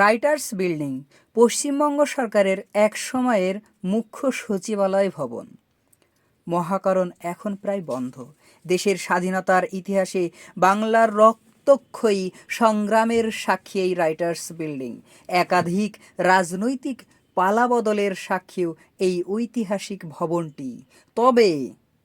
Writers building, Paschimbanga সরকারের এক সময়ের মুখ্য সচিবালয় ভবন। মহাকরণ এখন প্রায় বন্ধ। দেশের স্বাধীনতার ইতিহাসে বাংলার রক্তক্ষয়ী সংগ্রামের সাক্ষী এই রাইটার্স বিল্ডিং। একাধিক রাজনৈতিক পালাবদলের সাক্ষীও এই ঐতিহাসিক ভবনটি। তবে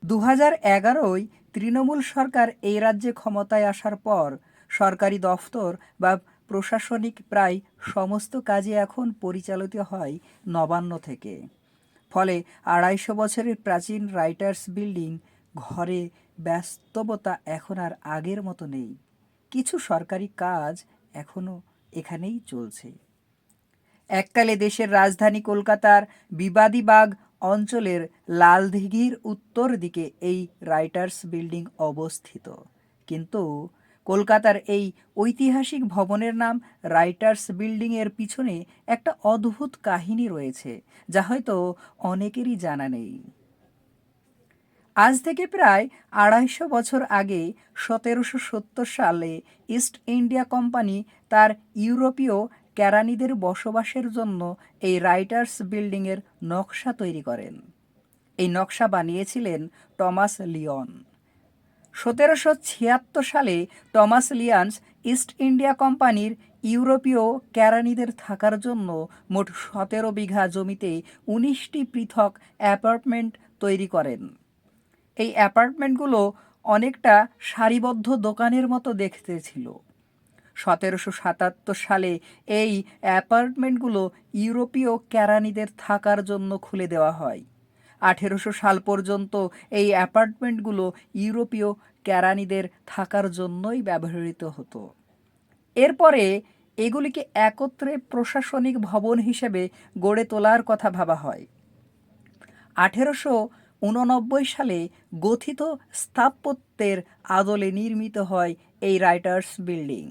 দু হাজার এগারোয় তৃণমূল সরকার এই রাজ্যে ক্ষমতায় আসার পর সরকারি দফতর বা প্রশাসনিক প্রায় সমস্ত কাজই এখন পরিচালিত হয় নবান্ন থেকে। ফলে আড়াইশো বছরের প্রাচীন রাইটার্স বিল্ডিং ঘরে ব্যস্তবতা এখন আর আগের মতো নেই। কিছু সরকারি কাজ এখনও এখানেই চলছে। এককালে দেশের রাজধানী কলকাতার বিবাদীবাগ অঞ্চলের লালদিঘির উত্তর দিকে এই রাইটার্স বিল্ডিং অবস্থিত। কিন্তু কলকাতার এই ঐতিহাসিক ভবনের নাম রাইটার্স বিল্ডিংয়ের পিছনে একটা অদ্ভুত কাহিনী রয়েছে, যা হয়তো অনেকেরই জানা নেই। আজ থেকে প্রায় আড়াইশো বছর আগে সতেরোশো সত্তর সালে ইস্ট ইন্ডিয়া কোম্পানি তার ইউরোপীয় কেরানিদের বসবাসের জন্য এই রাইটার্স বিল্ডিংয়ের নকশা তৈরি করেন। এই নকশা বানিয়েছিলেন টমাস লিওন। সতেরোশো ছিয়াত্তর সালে টমাস লিয়ান্স ইস্ট ইন্ডিয়া কোম্পানির ইউরোপীয় কেরানিদের থাকার জন্য মোট সতেরো বিঘা জমিতে উনিশটি পৃথক অ্যাপার্টমেন্ট তৈরি করেন। এই অ্যাপার্টমেন্টগুলো অনেকটা সারিবদ্ধ দোকানের মতো দেখতে ছিল। সতেরোশো সাতাত্তর সালে এই অ্যাপার্টমেন্টগুলো ইউরোপীয় কেরানিদের থাকার জন্য খুলে দেওয়া হয়। আঠেরোশো সাল পর্যন্ত এই অ্যাপার্টমেন্টগুলো ইউরোপীয় কেরানিদের থাকার জন্যই ব্যবহৃত হতো। এরপরে এগুলিকে একত্রে প্রশাসনিক ভবন হিসেবে গড়ে তোলার কথা ভাবা হয়। আঠেরোশো উননব্বই সালে গথিত স্থাপত্যের আদলে নির্মিত হয় এই রাইটার্স বিল্ডিং।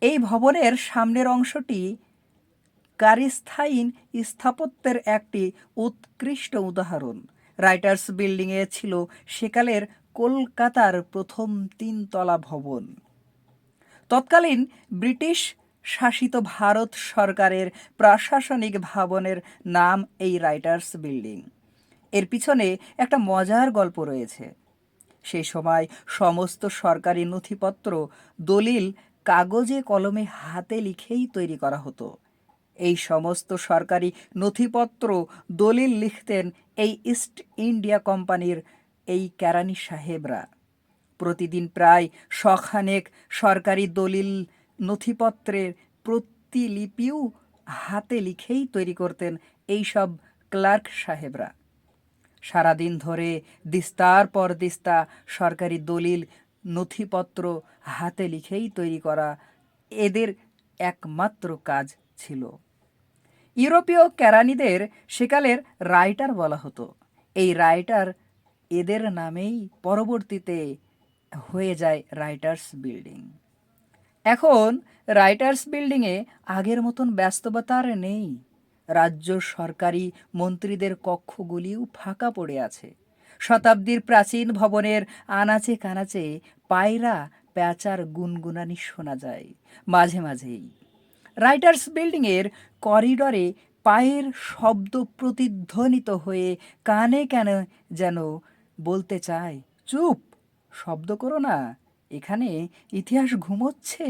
এই ভবনের সামনের অংশটি কারিস্থাইন স্থাপত্যের একটি উৎকৃষ্ট উদাহরণ। রাইটার্স বিল্ডিংয়ে ছিল সেকালের কলকাতার প্রথম তিনতলা ভবন। তৎকালীন ব্রিটিশ শাসিত ভারত সরকারের প্রশাসনিক ভবনের নাম এই রাইটার্স বিল্ডিং। এর পিছনে একটা মজার গল্প রয়েছে। সেই সময় সমস্ত সরকারি নথিপত্র দলিল কাগজে কলমে হাতে লিখেই তৈরি করা হতো। এই সমস্ত সরকারি নথিপত্র দলিল লিখতেন এই ইস্ট ইন্ডিয়া কোম্পানির এই কেরানি সাহেবরা। প্রতিদিন প্রায় শখানেক সরকারি দলিল নথিপত্রের প্রতিলিপিও হাতে লিখেই তৈরি করতেন এই সব ক্লার্ক সাহেবরা। সারাদিন ধরে দিস্তার পর দিস্তা সরকারি দলিল নথিপত্র হাতে লিখেই তৈরি করা এদের একমাত্র কাজ ছিল। ইউরোপীয় কেরানিদের সেকালের রাইটার বলা হতো। এই রাইটার এদের নামেই পরবর্তীতে হয়ে যায় রাইটার্স বিল্ডিং। এখন রাইটার্স বিল্ডিংয়ে আগের মতন ব্যস্ততা আর নেই। রাজ্য সরকারি মন্ত্রীদের কক্ষগুলিও ফাঁকা পড়ে আছে। শতাব্দীর প্রাচীন ভবনের আনাচে কানাচে পায়রা প্যাচার গুনগুনানি শোনা যায় মাঝে মাঝেই। রাইটার্স বিল্ডিংয়ের করিডরে পায়ের শব্দ প্রতিধ্বনিত হয়ে কানে কেন যেন বলতে চায়, চুপ, শব্দ করো না, এখানে ইতিহাস ঘুমোচ্ছে।